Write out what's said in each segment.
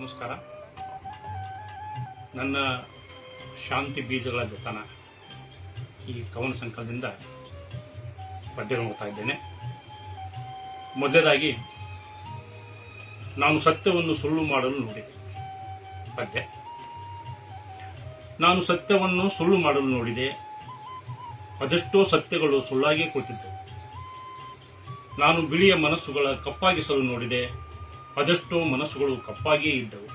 ನಮಸ್ಕಾರ. ನನ್ನ ಶಾಂತಿ ಬೀಜಗಳ ಜತನ ಈ ಕವನ ಸಂಕಲದಿಂದ ಪದ್ಯಗಳು ಓದ್ತಾ ಇದ್ದೇನೆ. ಮೊದಲಾಗಿ ನಾನು ಸತ್ಯವನ್ನು ಸುಳ್ಳು ಮಾಡಲು ನೋಡಿದೆ ಪದ್ಯ. ನಾನು ಸತ್ಯವನ್ನು ಸುಳ್ಳು ಮಾಡಲು ನೋಡಿದೆ. ಅದೆಷ್ಟೋ ಸತ್ಯಗಳು ಸುಳ್ಳಾಗಿ ಕುಳಿತಿದ್ದವು ನಾನು ಬಿಳಿಯ ಮನಸ್ಸುಗಳ ಕಪ್ಪಾಗಿಸಲು ನೋಡಿದೆ. ಅದೆಷ್ಟೋ ಮನಸ್ಸುಗಳು ಕಪ್ಪಾಗಿಯೇ ಇದ್ದವು.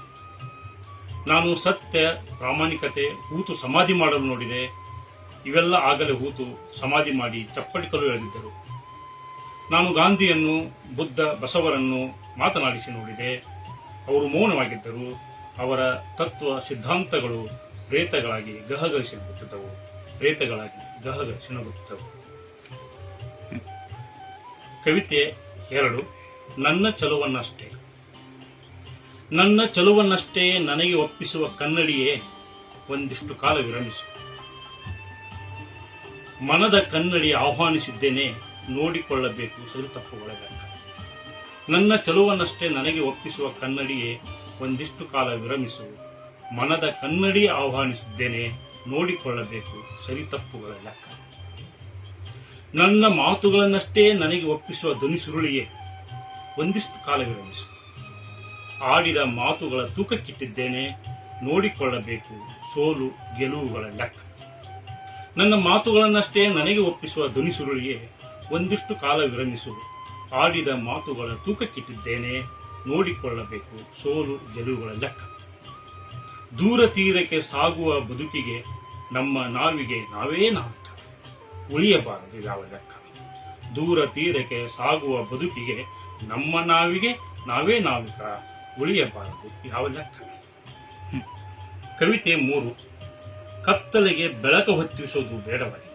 ನಾನು ಸತ್ಯ, ಪ್ರಾಮಾಣಿಕತೆ, ಹೂತು ಸಮಾಧಿ ಮಾಡಲು ನೋಡಿದೆ. ಇವೆಲ್ಲ ಆಗಲೇ ಹೂತು ಸಮಾಧಿ ಮಾಡಿ ಚಪ್ಪಡಿಕಲು ಎಳೆದಿದ್ದರು ನಾನು ಗಾಂಧಿಯನ್ನು, ಬುದ್ಧ, ಬಸವರನ್ನು ಮಾತನಾಡಿಸಿ ನೋಡಿದೆ. ಅವರು ಮೌನವಾಗಿದ್ದರು. ಅವರ ತತ್ವ ಸಿದ್ಧಾಂತಗಳು ಪ್ರೇತಗಳಾಗಿ ಗಹಗಹಿಸಿರುತ್ತಿದ್ದವು ಪ್ರೇತಗಳಾಗಿ ಗಹಗಹಿಸಿನಗುತ್ತಿದ್ದವು ಕವಿತೆ ಎರಡು, ನನ್ನ ಚಲುವನ್ನಷ್ಟೇ. ನನ್ನ ಚಲುವನ್ನಷ್ಟೇ ನನಗೆ ಒಪ್ಪಿಸುವ ಕನ್ನಡಿಯೇ ಒಂದಿಷ್ಟು ಕಾಲ ವಿರಮಿಸು. ಮನದ ಕನ್ನಡಿ ಆಹ್ವಾನಿಸಿದ್ದೇನೆ, ನೋಡಿಕೊಳ್ಳಬೇಕು ಸರಿ ತಪ್ಪುಗಳ ಲೆಕ್ಕ ನನ್ನ ಚಲುವನ್ನಷ್ಟೇ ನನಗೆ ಒಪ್ಪಿಸುವ ಕನ್ನಡಿಯೇ ಒಂದಿಷ್ಟು ಕಾಲ ವಿರಮಿಸು. ಮನದ ಕನ್ನಡಿ ಆಹ್ವಾನಿಸಿದ್ದೇನೆ, ನೋಡಿಕೊಳ್ಳಬೇಕು ಸರಿ ತಪ್ಪುಗಳ ಲೆಕ್ಕ ನನ್ನ ಮಾತುಗಳನ್ನಷ್ಟೇ ನನಗೆ ಒಪ್ಪಿಸುವ ಧ್ವನಿಸುರುಳಿಯೇ ಒಂದಿಷ್ಟು ಕಾಲ ವಿರಮಿಸು. ಆಡಿದ ಮಾತುಗಳ ತೂಕಕ್ಕಿಟ್ಟಿದ್ದೇನೆ. ನೋಡಿಕೊಳ್ಳಬೇಕು ಸೋಲು ಗೆಲುವುಗಳ ಲೆಕ್ಕ. ನನ್ನ ಮಾತುಗಳನ್ನಷ್ಟೇ ನನಗೆ ಒಪ್ಪಿಸುವ ಧ್ವನಿಸುರುಳಿಯೇ ಒಂದಿಷ್ಟು ಕಾಲ ವಿರಮಿಸು. ಆಡಿದ ಮಾತುಗಳ ತೂಕಕ್ಕಿಟ್ಟಿದ್ದೇನೆ. ನೋಡಿಕೊಳ್ಳಬೇಕು ಸೋಲು ಗೆಲುವುಗಳ ಲೆಕ್ಕ. ದೂರ ತೀರಕ್ಕೆ ಸಾಗುವ ಬದುಕಿಗೆ ನಮ್ಮ ನಾವಿಗೆ ನಾವೇ ನಾವಿಕ ಉಳಿಯಬಾರದು ಯಾವ ಲೆಕ್ಕ. ದೂರ ತೀರಕ್ಕೆ ಸಾಗುವ ಬದುಕಿಗೆ ನಮ್ಮ ನಾವಿಗೆ ನಾವೇ ನಾವಿಕ ಉಳಿಯಬಾರದು. ಯಾವ ಲೆಕ್ಕ ಕವಿತೆ ಮೂರು. ಕತ್ತಲೆಗೆ ಬೆಳಕು ಹೊತ್ತಿಸುವುದು ಬೇಡವಾಗಿದೆ.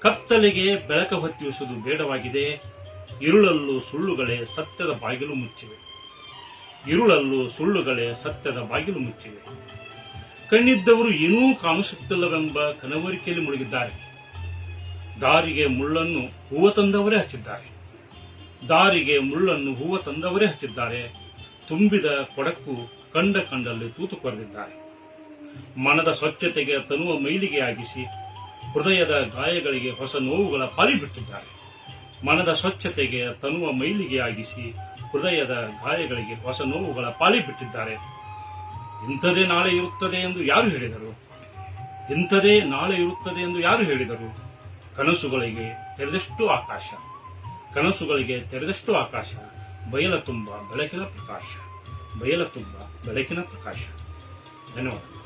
ಕತ್ತಲೆಗೆ ಬೆಳಕ ಹೊತ್ತಿಸುವುದು ಬೇಡವಾಗಿದೆ. ಇರುಳಲ್ಲೂ ಸುಳ್ಳುಗಳೇ ಸತ್ಯದ ಬಾಗಿಲು ಮುಚ್ಚಿವೆ. ಇರುಳಲ್ಲೂ ಸುಳ್ಳುಗಳೇ ಸತ್ಯದ ಬಾಗಿಲು ಮುಚ್ಚಿವೆ. ಕಣ್ಣಿದ್ದವರು ಏನೂ ಕಾಣಿಸುತ್ತಿಲ್ಲವೆಂಬ ಕನವರಿಕೆಯಲ್ಲಿ ಮುಳುಗಿದ್ದಾರೆ. ದಾರಿಗೆ ಮುಳ್ಳನ್ನು ಹೂವ ತಂದವರೇ ಹಚ್ಚಿದ್ದಾರೆ. ದಾರಿಗೆ ಮುಳ್ಳನ್ನು ಹೂವ ತಂದವರೇ ಹಚ್ಚಿದ್ದಾರೆ. ತುಂಬಿದ ಕೊಡಕ್ಕೂ ಕಂಡ ಕಂಡಲ್ಲಿ ತೂತು ಕೊರೆದಿದ್ದಾರೆ. ಮನದ ಸ್ವಚ್ಛತೆಗೆ ತನುವ ಮೈಲಿಗೆಯಾಗಿಸಿ ಹೃದಯದ ಗಾಯಗಳಿಗೆ ಹೊಸ ನೋವುಗಳ ಪಾಲಿ ಬಿಟ್ಟಿದ್ದಾರೆ. ಮನದ ಸ್ವಚ್ಛತೆಗೆ ತನುವ ಮೈಲಿಗೆಯಾಗಿಸಿ ಹೃದಯದ ಗಾಯಗಳಿಗೆ ಹೊಸ ನೋವುಗಳ ಪಾಲಿ ಬಿಟ್ಟಿದ್ದಾರೆ. ಇಂಥದೇ ನಾಳೆ ಇರುತ್ತದೆ ಎಂದು ಯಾರು ಹೇಳಿದರು? ಇಂಥದೇ ನಾಳೆ ಇರುತ್ತದೆ ಎಂದು ಯಾರು ಹೇಳಿದರು? ಕನಸುಗಳಿಗೆ ಎರಡೆಷ್ಟು ಆಕಾಶ? ಕನಸುಗಳಿಗೆ ತೆರೆದಷ್ಟು ಆಕಾಶ ಬಯಲ ತುಂಬ ಬೆಳಕಿನ ಪ್ರಕಾಶ ಬಯಲ ತುಂಬ ಬೆಳಕಿನ ಪ್ರಕಾಶ. ಧನ್ಯವಾದ